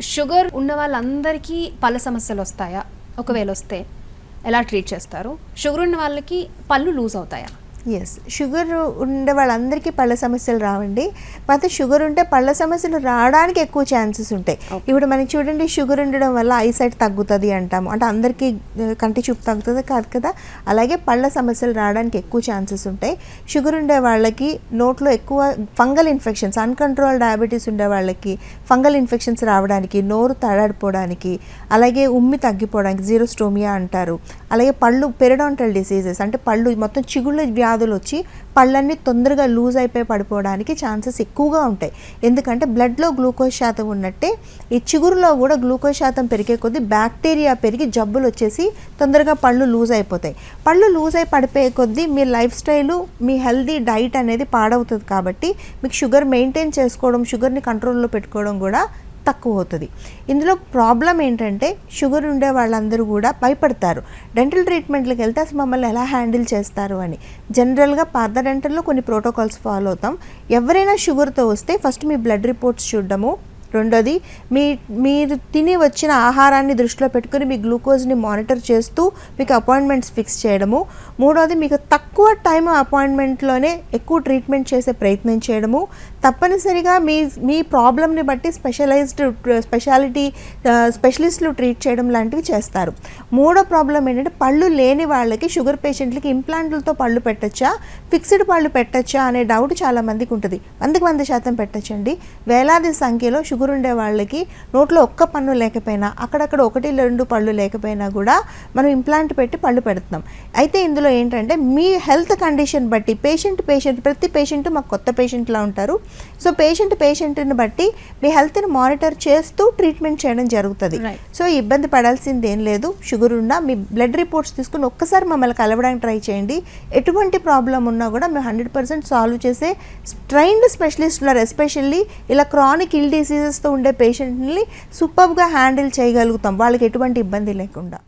Sugar ఉన్న వాళ్ళందరికీ పళ్ళ సమస్యలు వస్తాయా? ఒకవేళ వస్తే ఎలా ట్రీట్ చేస్తారు? షుగర్ ఉన్న వాళ్ళకి పళ్ళు లూజ్ అవుతాయా? ఎస్ షుగర్ ఉండే వాళ్ళందరికీ పళ్ళ సమస్యలు రావండి. అయితే షుగర్ ఉంటే పళ్ళ సమస్యలు రావడానికి ఎక్కువ ఛాన్సెస్ ఉంటాయి. ఇప్పుడు మనకి చూడండి షుగర్ ఉండడం వల్ల ఐసైట్ తగ్గుతుంది అంటాము అంటే అందరికీ కంటి చూపు తగ్గుతుంది కాదు కదా? అలాగే పళ్ళ సమస్యలు రావడానికి ఎక్కువ ఛాన్సెస్ ఉంటాయి. షుగర్ ఉండే వాళ్ళకి నోట్లో ఎక్కువ ఫంగల్ ఇన్ఫెక్షన్స్ అన్కంట్రోల్ డయాబెటీస్ ఉండే వాళ్ళకి ఫంగల్ ఇన్ఫెక్షన్స్ రావడానికి నోరు తడాడిపోవడానికి అలాగే ఉమ్మి తగ్గిపోవడానికి జీరోస్టోమియా అంటారు. అలాగే పళ్ళు పెరడాంటల్ డిసీజెస్ అంటే పళ్ళు మొత్తం చిగుళ్ళ వ్యాధులు వచ్చి పళ్ళన్నీ తొందరగా లూజ్ అయిపోయి పడిపోవడానికి ఛాన్సెస్ ఎక్కువగా ఉంటాయి. ఎందుకంటే బ్లడ్లో గ్లూకోజ్ శాతం ఉన్నట్టే ఈ చిగురులో కూడా గ్లూకోజ్ శాతం పెరిగే కొద్దీ బ్యాక్టీరియా పెరిగి జబ్బులు వచ్చేసి తొందరగా పళ్ళు లూజ్ అయిపోతాయి. పళ్ళు లూజ్ అయి పడిపోయే కొద్దీ మీ లైఫ్ స్టైలు మీ హెల్దీ డైట్ అనేది పాడవుతుంది కాబట్టి మీకు షుగర్ మెయింటైన్ చేసుకోవడం షుగర్ని కంట్రోల్లో పెట్టుకోవడం కూడా తక్కువ అవుతుంది ఇందులో ప్రాబ్లం ఏంటంటే షుగర్ ఉండే వాళ్ళందరూ కూడా భయపడతారు. డెంటల్ ట్రీట్మెంట్లకు వెళ్తే అసలు మమ్మల్ని ఎలా హ్యాండిల్ చేస్తారు అని. జనరల్గా పాత డెంటల్లో కొన్ని ప్రోటోకాల్స్ ఫాలో అవుతాం. ఎవరైనా షుగర్తో వస్తే ఫస్ట్ మీ బ్లడ్ రిపోర్ట్స్ చూడడము రెండోది మీ మీరు తిని వచ్చిన ఆహారాన్ని దృష్టిలో పెట్టుకుని మీ గ్లూకోజ్ని మానిటర్ చేస్తూ మీకు అపాయింట్మెంట్స్ ఫిక్స్ చేయడము. మూడోది మీకు తక్కువ టైం అపాయింట్మెంట్లోనే ఎక్కువ ట్రీట్మెంట్ చేసే ప్రయత్నం చేయడము. తప్పనిసరిగా మీ మీ ప్రాబ్లమ్ని బట్టి స్పెషలైజ్డ్ స్పెషాలిటీ స్పెషలిస్టులు ట్రీట్ చేయడం లాంటివి చేస్తారు. మూడో ప్రాబ్లం ఏంటంటే పళ్ళు లేని వాళ్ళకి షుగర్ పేషెంట్లకి ఇంప్లాంట్లతో పళ్ళు పెట్టచ్చా? ఫిక్స్డ్ పళ్ళు పెట్టచ్చా? అనే డౌట్ చాలా మందికి ఉంటుంది. వందకి వంద శాతం పెట్టచ్చండి. వేలాది సంఖ్యలో షుగర్ ఉండే వాళ్ళకి నోట్లో ఒక్క పన్ను లేకపోయినా అక్కడక్కడ ఒకటి రెండు పళ్ళు లేకపోయినా కూడా మనం ఇంప్లాంట్ పెట్టి పళ్ళు పెడుతున్నాం. అయితే ఇందులో ఏంటంటే మీ హెల్త్ కండిషన్ బట్టి పేషెంట్ పేషెంట్ ప్రతి పేషెంట్ మాకు కొత్త పేషెంట్లా ఉంటారు. సో పేషెంట్ పేషెంట్ని బట్టి మీ హెల్త్ని మానిటర్ చేస్తూ ట్రీట్మెంట్ చేయడం జరుగుతుంది. సో ఇబ్బంది పడాల్సింది ఏం లేదు. షుగర్ ఉన్నా మీ బ్లడ్ రిపోర్ట్స్ తీసుకుని ఒక్కసారి మమ్మల్ని కలవడానికి ట్రై చేయండి. ఎటువంటి ప్రాబ్లం ఉన్నా కూడా మేము హండ్రెడ్ పర్సెంట్ సాల్వ్ చేసే ట్రైన్డ్ స్పెషలిస్ట్ ఉన్నారు ఎస్పెషల్లీ ఇలా క్రానిక్ ఇల్ డిసీజెస్తో ఉండే పేషెంట్ని సూపర్గా హ్యాండిల్ చేయగలుగుతాం. వాళ్ళకి ఎటువంటి ఇబ్బంది లేకుండా.